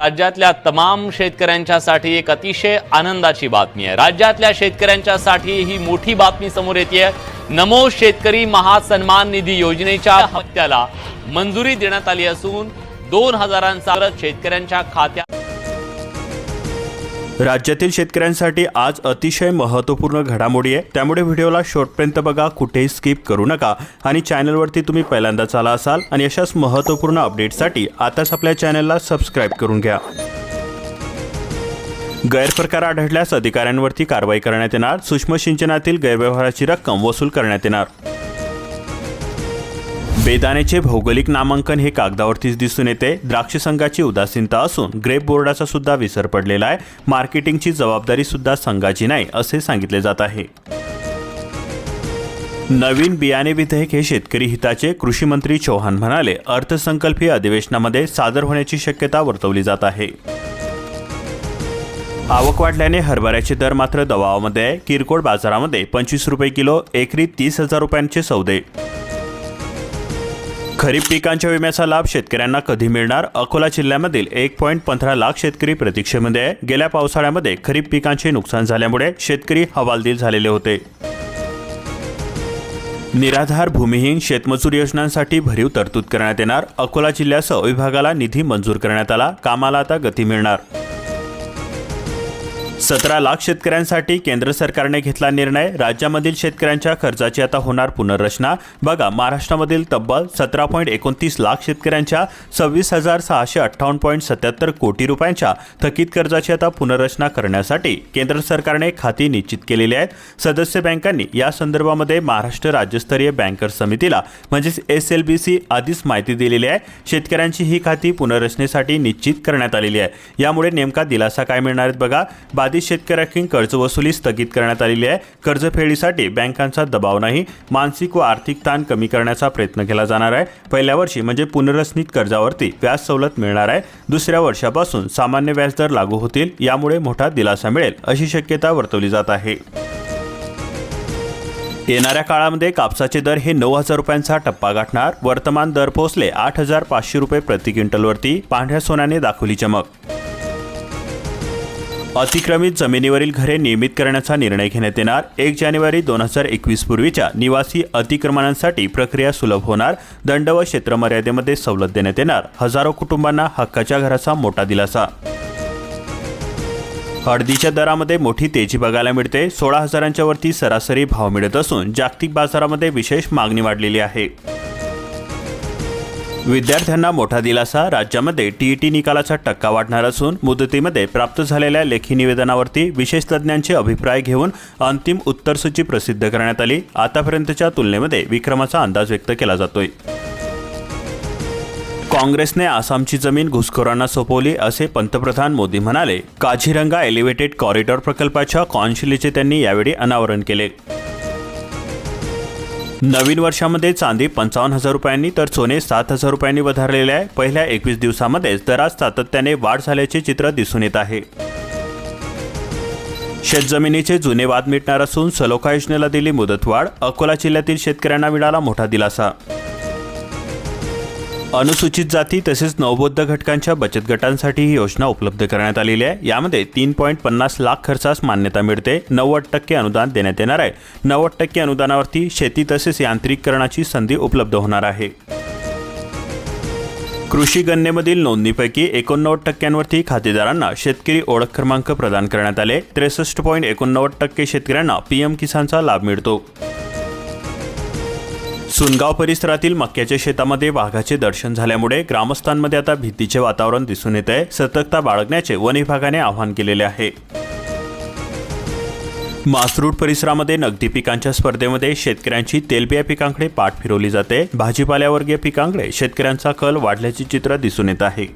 राज्यातल्या तमाम शेतकऱ्यांच्यासाठी एक अतिशय आनंदाची बातमी आहे. राज्यातल्या शेतकऱ्यांच्यासाठी ही मोठी बातमी समोर येते नमो शेतकरी महासन्मान निधी योजनेच्या हप्त्याला मंजुरी देण्यात आली असून दोन हजारांचा शेतकऱ्यांच्या खात्यात राज्यातील शेतकऱ्यांसाठी आज अतिशय महत्त्वपूर्ण घडामोडी आहे. त्यामुळे व्हिडिओला शेवटपर्यंत बघा कुठेही स्किप करू नका. आणि चॅनलवरती तुम्ही पहिल्यांदाच आला असाल आणि अशाच महत्त्वपूर्ण अपडेटसाठी आताच आपल्या चॅनलला सबस्क्राईब करून घ्या. गैरप्रकार आढळल्यास अधिकाऱ्यांवरती कारवाई करण्यात येणार. सूक्ष्म सिंचनातील गैरव्यवहाराची रक्कम वसूल करण्यात येणार. बेदाण्याचे भौगोलिक नामांकन हे कागदावरतीच दिसून येते. द्राक्ष संघाची उदासीनता असून ग्रेप बोर्डाचा सुद्धा विसर पडलेला आहे. मार्केटिंगची जबाबदारी सुद्धा संघाची नाही असे सांगितले जात आहे. नवीन बियाणे विधेयक हे शेतकरी हिताचे कृषी मंत्री चौहान म्हणाले अर्थसंकल्पीय अधिवेशनामध्ये सादर होण्याची शक्यता वर्तवली जात आहे. आवक वाढल्याने हरभऱ्याचे दर मात्र दबावामध्ये आहे. किरकोळ बाजारामध्ये पंचवीस रुपये किलो एकरी तीस हजार रुपयांचे सौदे. खरीप पिकांच्या विम्याचा लाभ शेतकऱ्यांना कधी मिळणार? अकोला जिल्ह्यामधील एक पॉईंट पंधरा लाख शेतकरी प्रतीक्षेमध्ये आहे. गेल्या पावसाळ्यामध्ये खरीप पिकांचे नुकसान झाल्यामुळे शेतकरी हवालदिल झालेले होते. निराधार भूमिहीन शेतमजूर योजनांसाठी भरीव तरतूद करण्यात येणार. अकोला जिल्ह्यासह विभागाला निधी मंजूर करण्यात आला. कामाला आता गती मिळणार. सतरा लाख शेतकऱ्यांसाठी केंद्र सरकारने घेतला निर्णय. राज्यामधील शेतकऱ्यांच्या खर्चाची आता होणार पुनर्रचना. बघा महाराष्ट्रामधील तब्बल सतरा पॉईंट एकोणतीस लाख शेतकऱ्यांच्या सव्वीस हजार सहाशे अठ्ठावन्न पॉईंट सत्याहत्तर कोटी रुपयांच्या थकीत कर्जाची आता पुनर्रचना करण्यासाठी केंद्र सरकारने खाती निश्चित केलेली आहेत. सदस्य बँकांनी या संदर्भामध्ये महाराष्ट्र राज्यस्तरीय बँकर समितीला म्हणजेच एस एल बी सी आधीच माहिती दिलेली आहे. शेतकऱ्यांची ही खाती पुनर्रचनेसाठी निश्चित करण्यात आलेली आहे. यामुळे नेमका दिलासा काय मिळणार आहेत बघा. बाधित शेतकऱ्यांची कर्जवसुली स्थगित करण्यात आलेली आहे. कर्जफेडीसाठी बँकांचा दबाव नाही. मानसिक व आर्थिक ताण कमी करण्याचा प्रयत्न केला जाणार आहे. पहिल्या वर्षी म्हणजे पुनर्रचनित कर्जावरती व्याज सवलत मिळणार आहे. दुसऱ्या वर्षापासून सामान्य व्याजदर लागू होतील. यामुळे मोठा दिलासा मिळेल अशी शक्यता वर्तवली जात आहे. येणाऱ्या काळामध्ये कापसाचे दर हे नऊ हजार रुपयांचा टप्पा गाठणार. वर्तमान दर पोहोचले आठ हजार पाचशे रुपये प्रति क्विंटलवरती. पांढऱ्या सोन्याने दाखवली चमक. अतिक्रमित जमिनीवरील घरे नियमित करण्याचा निर्णय घेण्यात येणार. एक जानेवारी दोन हजार एकवीस पूर्वीच्या निवासी अतिक्रमणांसाठी प्रक्रिया सुलभ होणार. दंड व क्षेत्रमर्यादेमध्ये सवलत देण्यात येणार. हजारो कुटुंबांना हक्काच्या घराचा मोठा दिलासा. हळदीच्या दरामध्ये मोठी तेजी बघायला मिळते. सोळा हजारांच्या वरती सरासरी भाव मिळत असून जागतिक बाजारामध्ये विशेष मागणी वाढलेली आहे. विद्यार्थ्यांना मोठा दिलासा. राज्यामध्ये टीईटी निकालाचा टक्का वाढणार असून मुदतीमध्ये प्राप्त झालेल्या लेखी निवेदनावरती विशेष तज्ज्ञांचे अभिप्राय घेऊन अंतिम उत्तरसूची प्रसिद्ध करण्यात आली. आतापर्यंतच्या तुलनेमध्ये विक्रमाचा अंदाज व्यक्त केला जातोय. काँग्रेसने आसामची जमीन घुसखोरांना सोपवली असे पंतप्रधान मोदी म्हणाले. काझीरंगा एलिव्हेटेड कॉरिडॉर प्रकल्पाच्या कॉन्शिलीचे त्यांनी यावेळी अनावरण केले. नवीन वर्षामध्ये चांदी पंचावन्न हजार रुपयांनी तर सोने सात हजार रुपयांनी वधारलेले आहे. पहिल्या एकवीस दिवसामध्येच दरात सातत्याने वाढ झाल्याचे चित्र दिसून येत आहे. शेतजमिनीचे जुने वाद मिटणार असून सलोखा योजनेला दिली मुदतवाढ अकोला जिल्ह्यातील शेतकऱ्यांना मिळाला मोठा दिलासा. अनुसूचित जाती तसेच नवबौद्ध घटकांच्या बचत गटांसाठी ही योजना उपलब्ध करण्यात आलेली आहे. यामध्ये तीन पॉईंट पन्नास लाख खर्चास मान्यता मिळते. नव्वद टक्के अनुदान देण्यात येणार आहे. नव्वद टक्के अनुदानावरती शेती तसेच यांत्रिकीकरणाची संधी उपलब्ध होणार आहे. कृषी गणनेमधील नोंदणीपैकी एकोणनव्वद टक्क्यांवरती खातेदारांना शेतकरी ओळख क्रमांक प्रदान करण्यात आले. त्रेसष्ट पॉईंट एकोणनव्वद टक्के शेतकऱ्यांना पीएम किसानचा लाभ मिळतो. सुनगाव परिसरातील मक्याच्या शेतामध्ये वाघाचे दर्शन झाल्यामुळे ग्रामस्थांमध्ये आता भीतीचे वातावरण दिसून येत आहे. सतर्कता बाळगण्याचे वन विभागाने आवाहन केलेले आहे. मासरूड परिसरामध्ये नगदी पिकांच्या स्पर्धेमध्ये शेतकऱ्यांची तेलबिया पिकांकडे पाठ फिरवली जाते. भाजीपाल्यावर्गीय पिकांकडे शेतकऱ्यांचा कल वाढल्याचे चित्र दिसून येत आहे.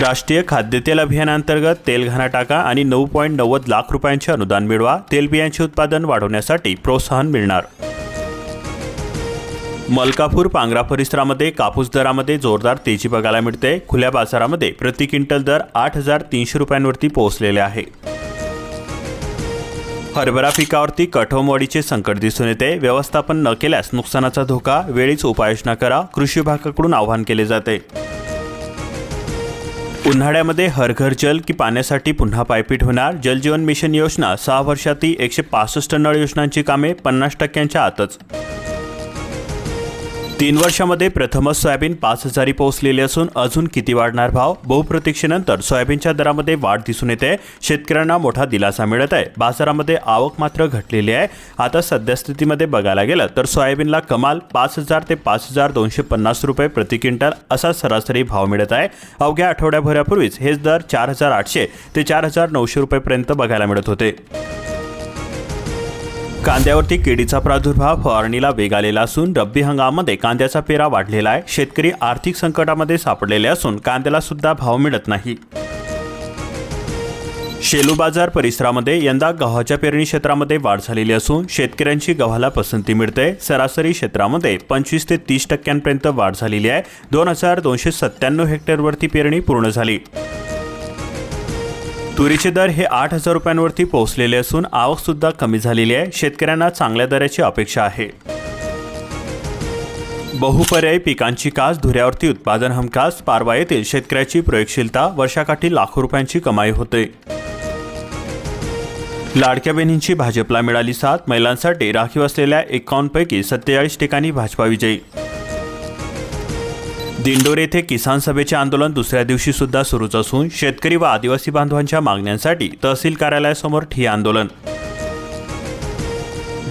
राष्ट्रीय खाद्यतेल अभियानांतर्गत तेल घाणा टाका आणि नऊ पॉईंट नव्वद लाख रुपयांचे अनुदान मिळवा. तेलबियांचे उत्पादन वाढवण्यासाठी प्रोत्साहन मिळणार. मलकापूर पांगरा परिसरामध्ये कापूस दरामध्ये जोरदार तेजी बघायला मिळते. खुल्या बाजारामध्ये प्रति क्विंटल दर आठ हजार तीनशे रुपयांवरती पोहोचलेले आहे. हरभरा पिकावरती कठोमवाडीचे संकट दिसून येते. व्यवस्थापन न केल्यास नुकसानाचा धोका वेळीच उपाययोजना करा कृषी विभागाकडून आवाहन केले जाते. उन्हाळ्यामध्ये हर घर जल की पाण्यासाठी पुन्हा पायपीट होणार. जलजीवन मिशन योजना सहा वर्षातील एकशे पासष्ट नळ योजनांची कामे पन्नास टक्क्यांच्या आतच. तीन वर्षामध्ये प्रथमच सोयाबीन पाच हजारी पोहोचलेली असून अजून किती वाढणार भाव? बहुप्रतीक्षेनंतर सोयाबीनच्या दरामध्ये वाढ दिसून येते. शेतकऱ्यांना मोठा दिलासा मिळत आहे. बाजारामध्ये आवक मात्र घटलेली आहे. आता सद्यस्थितीमध्ये बघायला गेलं तर सोयाबीनला कमाल पाच हजार ते पाच हजार दोनशे पन्नास रुपये प्रति क्विंटल असा सरासरी भाव मिळत आहे. अवघ्या आठवड्याभरापूर्वीच हेच दर चार हजार आठशे ते चार हजार नऊशे रुपयेपर्यंत बघायला मिळत होते. कांद्यावरती किडीचा प्रादुर्भाव फवारणीला वेग आलेला असून रब्बी हंगामामध्ये कांद्याचा पेरा वाढलेला आहे. शेतकरी आर्थिक संकटामध्ये सापडलेले असून कांद्याला सुद्धा भाव मिळत नाही. शेलू बाजार परिसरामध्ये यंदा गव्हाच्या पेरणी क्षेत्रामध्ये वाढ झालेली असून शेतकऱ्यांची गव्हाला पसंती मिळते. सरासरी क्षेत्रामध्ये पंचवीस ते तीस टक्क्यांपर्यंत वाढ झालेली आहे. दोन हजार दोनशे सत्त्याण्णव हेक्टरवरती पेरणी पूर्ण झाली. तुरीचे दर हे आठ हजार रुपयांवरती पोहोचलेले असून आवकसुद्धा कमी झालेली आहे. शेतकऱ्यांना चांगल्या दराची अपेक्षा आहे. बहुपर्यायी पिकांची कास धुऱ्यावरती उत्पादन हमखास पारवा येथील शेतकऱ्याची प्रयोगशीलता वर्षाकाठी लाखो रुपयांची कमाई होते. लाडक्या बहिणींची भाजपला मिळाली साथ महिलांसाठी राखीव असलेल्या एकावन्नपैकी सत्तेचाळीस ठिकाणी भाजपा विजयी. दिंडोर येथे किसान सभेचे आंदोलन दुसऱ्या दिवशी सुद्धा सुरूच असून शेतकरी व आदिवासी बांधवांच्या मागण्यांसाठी तहसील कार्यालयासमोर ठिय्या आंदोलन.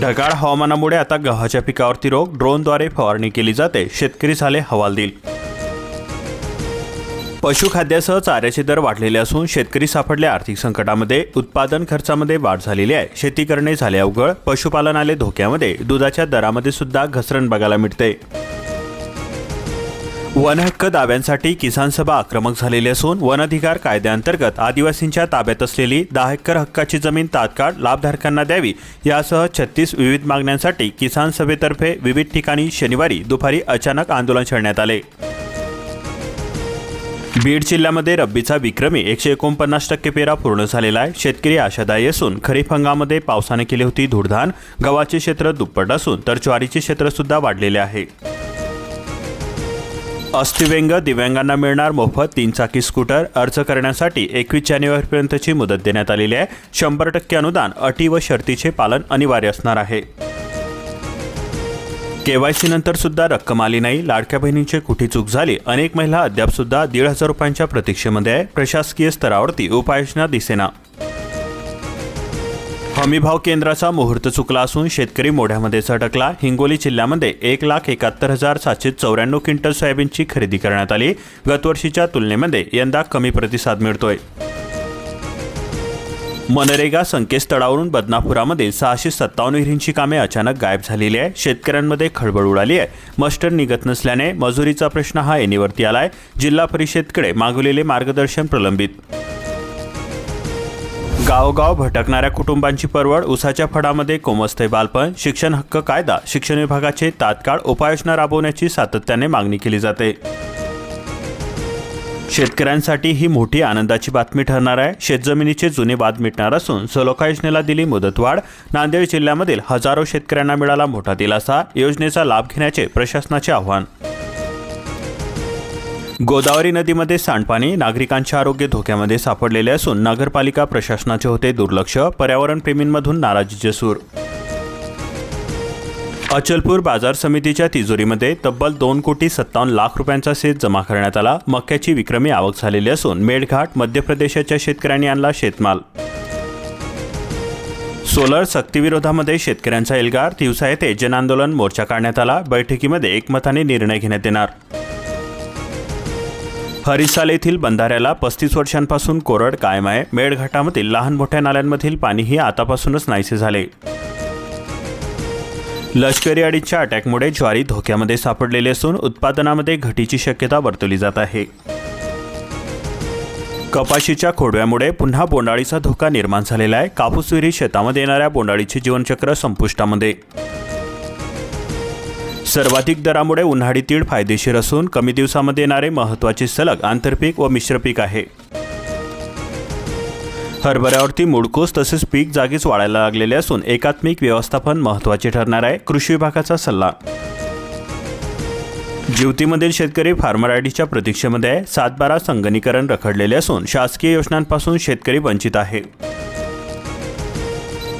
ढगाळ हवामानामुळे आता गव्हाच्या पिकावरती रोग ड्रोनद्वारे फवारणी केली जाते शेतकरी झाले हवालदिल. पशुखाद्यासह चाऱ्याचे दर वाढलेले असून शेतकरी सापडले आर्थिक संकटामध्ये उत्पादन खर्चामध्ये वाढ झालेली आहे शेती करणे झाले अवघड पशुपालन आले धोक्यामध्ये दुधाच्या दरामध्ये सुद्धा घसरण बघायला मिळते. वन हक्क दाव्यांसाठी किसान सभा आक्रमक झालेली असून वन अधिकार कायद्याअंतर्गत आदिवासींच्या ताब्यात असलेली दहा एकर हक्काची जमीन तात्काळ लाभधारकांना द्यावी यासह छत्तीस विविध मागण्यांसाठी किसान सभेतर्फे विविध ठिकाणी शनिवारी दुपारी अचानक आंदोलन छेडण्यात आले. बीड जिल्ह्यामध्ये रब्बीचा विक्रमी एकशे एकोणपन्नास टक्के पेरा पूर्ण झालेला आहे. शेतकरी आशादायी असून खरीप हंगामामध्ये पावसाने केली होती धुडधान गव्हाचे क्षेत्र दुप्पट असून तर ज्वारीचे क्षेत्रसुद्धा वाढलेले आहे. अस्थिव्यंग दिव्यांगांना मिळणार मोफत तीन चाकी स्कूटर अर्ज करण्यासाठी एकवीस जानेवारीपर्यंतची मुदत देण्यात आलेली आहे. शंभर टक्के अनुदान अटी व शर्तीचे पालन अनिवार्य असणार आहे. केवायसी नंतर सुद्धा रक्कम आली नाही. लाडक्या बहिणींची कुठे चूक झाली? अनेक महिला अद्याप सुद्धा दीड हजार रुपयांच्या प्रतीक्षेमध्ये आहे. प्रशासकीय स्तरावरती उपाययोजना दिसेना. हमीभाव केंद्राचा मुहूर्त चुकला असून शेतकरी मोढ्यामध्ये झटकला हिंगोली जिल्ह्यामध्ये एक लाख एकाहत्तर हजार सातशे चौऱ्याण्णव क्विंटल सोयाबीनची खरेदी करण्यात आली. गतवर्षीच्या तुलनेमध्ये यंदा कमी प्रतिसाद मिळतोय. मनरेगा संकेतस्थळावरून बदनापुरामध्ये सहाशे सत्तावन्न विहिरींची कामे अचानक गायब झालेली आहे. शेतकऱ्यांमध्ये खळबळ उडाली आहे. मस्टर निघत नसल्याने मजुरीचा प्रश्न हा ऐनीवरती आलाय. जिल्हा परिषदकडे मागवलेले मार्गदर्शन प्रलंबित. गावोगाव भटकणाऱ्या कुटुंबांची परवड उसाच्या फडामध्ये कोमस्ते बालपण शिक्षण हक्क कायदा शिक्षण विभागाचे तात्काळ उपाययोजना राबवण्याची सातत्याने मागणी केली जाते. शेतकऱ्यांसाठी ही मोठी आनंदाची बातमी ठरणार आहे. शेतजमिनीचे जुने वाद मिटणार असून सलोखा योजनेला दिली मुदतवाढ नांदेड जिल्ह्यामधील हजारो शेतकऱ्यांना मिळाला मोठा दिलासा. योजनेचा लाभ घेण्याचे प्रशासनाचे आव्हान. गोदावरी नदीमध्ये सांडपाणी नागरिकांचे आरोग्य धोक्यामध्ये सापडलेले असून नगरपालिका प्रशासनाचे होते दुर्लक्ष. पर्यावरण प्रेमींमधून नाराजीचे सूर अचलपूर बाजार समितीच्या तिजोरीमध्ये तब्बल दोन कोटी सत्तावन्न लाख रुपयांचा सेस जमा करण्यात आला. मक्याची विक्रमी आवक झालेली असून मेळघाट मध्य प्रदेशाच्या शेतकऱ्यांनी आणला शेतमाल. सोलर सक्तीविरोधामध्ये शेतकऱ्यांचा एल्गार. दिवसा येथे जनआंदोलन मोर्चा काढण्यात आला. बैठकीमध्ये एकमताने निर्णय घेण्यात येणार. हरिसाल येथील बंधाऱ्याला पस्तीस वर्षांपासून कोरड कायम आहे मेळघाटामधील लहान मोठ्या नाल्यांमधील पाणीही आतापासूनच नाहीसे झाले. लष्करी अडीच्या अटॅकमुळे ज्वारी धोक्यामध्ये सापडलेली असून उत्पादनामध्ये घटीची शक्यता वर्तवली जात आहे. कपाशीच्या खोडव्यामुळे पुन्हा बोंडाळीचा धोका निर्माण झालेला आहे. कापूस विहिरी शेतामध्ये येणाऱ्या बोंडाळीचे जीवनचक्र संपुष्टामध्ये. सर्वाधिक दरामुळे उन्हाळी तीळ फायदेशीर असून कमी दिवसामध्ये येणारे महत्त्वाचे सलग आंतरपीक व मिश्रपीक आहे. हरभऱ्यावरती मुडकोस तसेच पीक जागीच वाढायला लागलेले असून एकात्मिक व्यवस्थापन महत्त्वाचे ठरणार आहे कृषी विभागाचा सल्ला. ज्युतीमधील शेतकरी फार्मर आयडीच्या प्रतीक्षेमध्ये आहे सातबारा संगणीकरण रखडलेले असून शासकीय योजनांपासून शेतकरी वंचित आहे.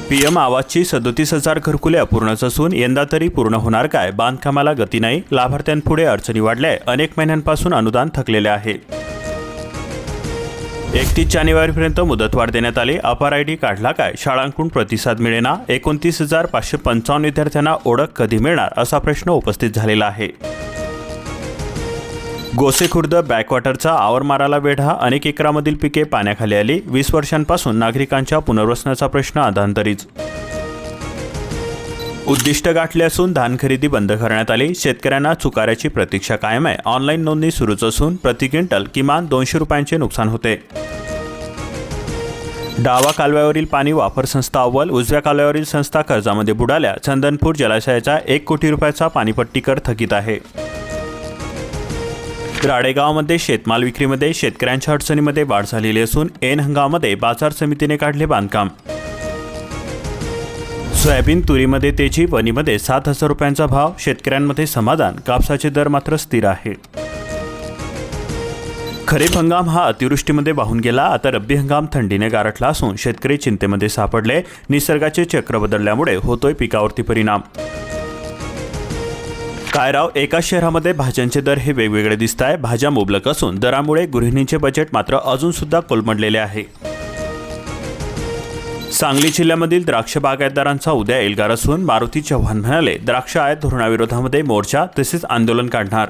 पीएम आवाजची सदोतीस हजार घरकुले अपूर्णच असून यंदा तरी पूर्ण होणार काय? बांधकामाला गती नाही? लाभार्थ्यांपुढे अडचणी वाढल्या अनेक महिन्यांपासून अनुदान थकलेले आहे. एकतीस जानेवारीपर्यंत मुदतवाढ देण्यात आली. अपार आय डी काढला काय? शाळांकडून प्रतिसाद मिळेना? एकोणतीस हजार पाचशे पंचावन्न विद्यार्थ्यांना ओळख कधी मिळणार? असा प्रश्न उपस्थित झालेला आहे. गोसेखुर्द बॅकवॉटरचा आवरमाराला वेढा अनेक एकरामधील पिके पाण्याखाली आली. वीस वर्षांपासून नागरिकांच्या पुनर्वसनाचा प्रश्न अधांतरीच उद्दिष्ट गाठले असून धान खरेदी बंद करण्यात आली. शेतकऱ्यांना चुकाऱ्याची प्रतीक्षा कायम आहे. ऑनलाईन नोंदणी सुरूच असून प्रति क्विंटल किमान दोनशे रुपयांचे नुकसान होते. डावा कालव्यावरील पाणी वापर संस्था अव्वल. उजव्या कालव्यावरील संस्था कर्जामध्ये बुडाल्या. चंदनपूर जलाशयाचा एक कोटी रुपयाचा पाणीपट्टी कर थकीत आहे. राडेगावमध्ये शेतमाल विक्रीमध्ये शेतकऱ्यांच्या अडचणीमध्ये वाढ झालेली असून एन हंगामध्ये बाजार समितीने काढले बांधकाम. सोयाबीन तुरीमध्ये तेजी वनीमध्ये सात हजार रुपयांचा भाव शेतकऱ्यांमध्ये समाधान कापसाचे दर मात्र स्थिर आहे. खरीप हंगाम हा अतिवृष्टीमध्ये वाहून गेला आता रब्बी हंगाम थंडीने गारठला असून शेतकरी चिंतेमध्ये सापडले निसर्गाचे चक्र बदलल्यामुळे होतोय पिकावरती परिणाम. काय राव एकाच शहरामध्ये भाज्यांचे दर हे वेगवेगळे दिसत आहे भाज्या मुबलक असून दरामुळे गृहिणींचे बजेट मात्र अजून सुद्धा कोलमडलेले आहे. सांगली जिल्ह्यामधील द्राक्ष बागायतदारांचा उद्या एल्गार असून मारुती चव्हाण म्हणाले द्राक्ष आयात धोरणाविरोधामध्ये मोर्चा तसेच आंदोलन काढणार.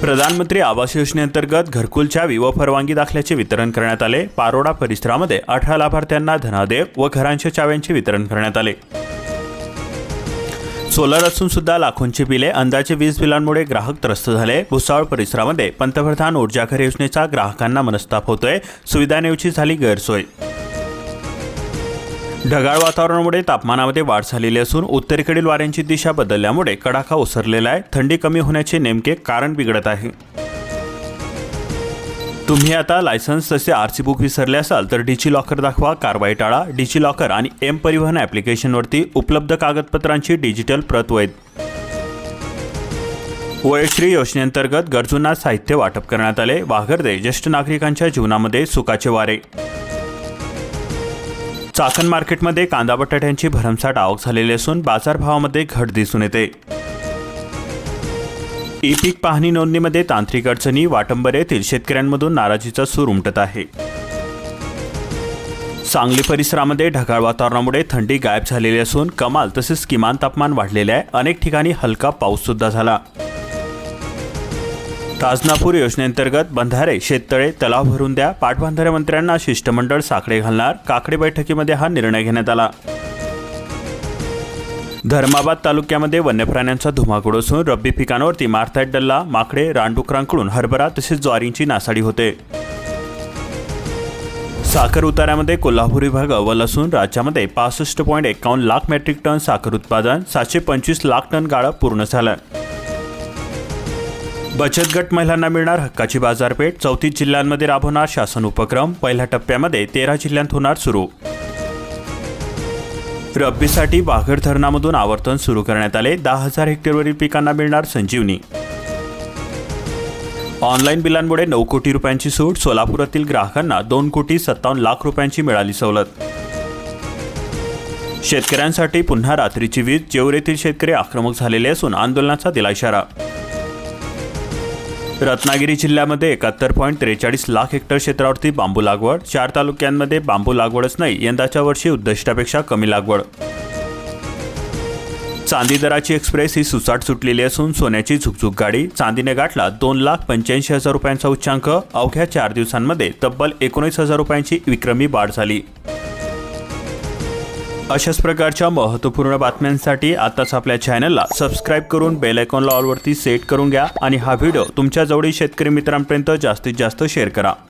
प्रधानमंत्री आवास योजनेअंतर्गत घरकुलच्या विव परवानगी दाखल्याचे वितरण करण्यात आले. पारोडा परिसरामध्ये अठरा लाभार्थ्यांना धनादेव व घरांच्या चाव्यांचे वितरण करण्यात आले. सोलर असून सुद्धा लाखोंची बिले अंदाजे वीज बिलांमुळे ग्राहक त्रस्त झाले. भुसावळ परिसरामध्ये पंतप्रधान ऊर्जा घर योजनेचा ग्राहकांना मनस्ताप होतोय. सुविधांऐवजी झाली गैरसोय. ढगाळ वातावरणामुळे तापमानामध्ये वाढ झालेली असून उत्तरेकडील वाऱ्यांची दिशा बदलल्यामुळे कडाका ओसरलेला आहे. थंडी कमी होण्याचे नेमके कारण बिघडत आहे. तुम्ही आता लायसन्स तसे आर सी बुक विसरले असाल तर डिजी लॉकर दाखवा कारवाई टाळा. डिजी लॉकर आणि एम परिवहन ॲप्लिकेशनवरती उपलब्ध कागदपत्रांची डिजिटल प्रत वैध वयश्री योजनेअंतर्गत गरजूंना साहित्य वाटप करण्यात आले. वाघर्दे ज्येष्ठ नागरिकांच्या जीवनामध्ये सुखाचे वारे. चाकण मार्केटमध्ये कांदा बटाट्यांची भरमसाठ आवक झालेली असून बाजारभावामध्ये घट दिसून येते. ई पीक पाहणी नोंदणीमध्ये तांत्रिक अडचणी वाटंबर येथील शेतकऱ्यांमधून नाराजीचा सूर उमटत आहे. सांगली परिसरामध्ये ढगाळ वातावरणामुळे थंडी गायब झालेली असून कमाल तसेच किमान तापमान वाढलेले आहे. अनेक ठिकाणी हलका पाऊस सुद्धा झाला. ताजनापूर योजनेअंतर्गत बंधारे शेततळे तलाव भरून द्या. पाटबंधारे मंत्र्यांना शिष्टमंडळ साखळे घालणार. काकडे बैठकीमध्ये हा निर्णय घेण्यात आला. धर्माबाद तालुक्यामध्ये वन्यप्राण्यांचा धुमाकूळ असून रब्बी पिकांवरती मारतायत डल्ला माकडे रानडुकरांकडून हरभरा तसेच ज्वारींची नासाडी होते. साखर उताऱ्यामध्ये कोल्हापूर विभाग अव्वल असून राज्यामध्ये पासष्ट पॉईंट एकावन्न लाख मेट्रिक टन साखर उत्पादन सातशे पंचवीस लाख टन गाळा पूर्ण झालं. बचत गट महिलांना मिळणार हक्काची बाजारपेठ चौतीस जिल्ह्यांमध्ये राबवणार शासन उपक्रम पहिल्या टप्प्यामध्ये तेरा जिल्ह्यांत होणार सुरू. रब्बीसाठी वाघड धरणामधून आवर्तन सुरू करण्यात आले. दहा हजार हेक्टरवरील पिकांना मिळणार संजीवनी. ऑनलाईन बिलांमुळे नऊ कोटी रुपयांची सूट सोलापुरातील ग्राहकांना दोन कोटी सत्तावन्न लाख रुपयांची मिळाली सवलत. शेतकऱ्यांसाठी पुन्हा रात्रीची वीज जेवरेतील येथील शेतकरी आक्रमक झालेले असून आंदोलनाचा दिला इशारा रत्नागिरी जिल्ह्यामध्ये एकाहत्तर पॉईंट त्रेचाळीस लाख हेक्टर क्षेत्रावरती बांबू लागवड. चार तालुक्यांमध्ये बांबू लागवडच नाही यंदाच्या वर्षी उद्दिष्टापेक्षा कमी लागवड. चांदी दराची एक्सप्रेस ही सुसाट सुटलेली असून सोन्याची झुकझुक गाडी चांदीने गाठला दोन लाख पंच्याऐंशी हजार रुपयांचा उच्चांक. अवघ्या चार दिवसांमध्ये तब्बल एकोणीस हजार रुपयांची विक्रमी वाढ झाली. अशाच प्रकारच्या महत्त्वपूर्ण बातम्यांसाठी आताच आपल्या चॅनलला सबस्क्राईब करून बेल आयकॉनला ऑलवरती सेट करून घ्या आणि हा व्हिडिओ तुमच्या जवळील शेतकरी मित्रांपर्यंत जास्तीत जास्त शेअर करा.